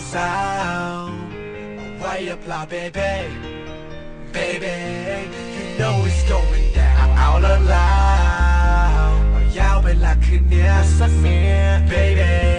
sound. Why you plop, baby? Baby, you know it's going down. I'm out of line. Oh, y'all be like a baby.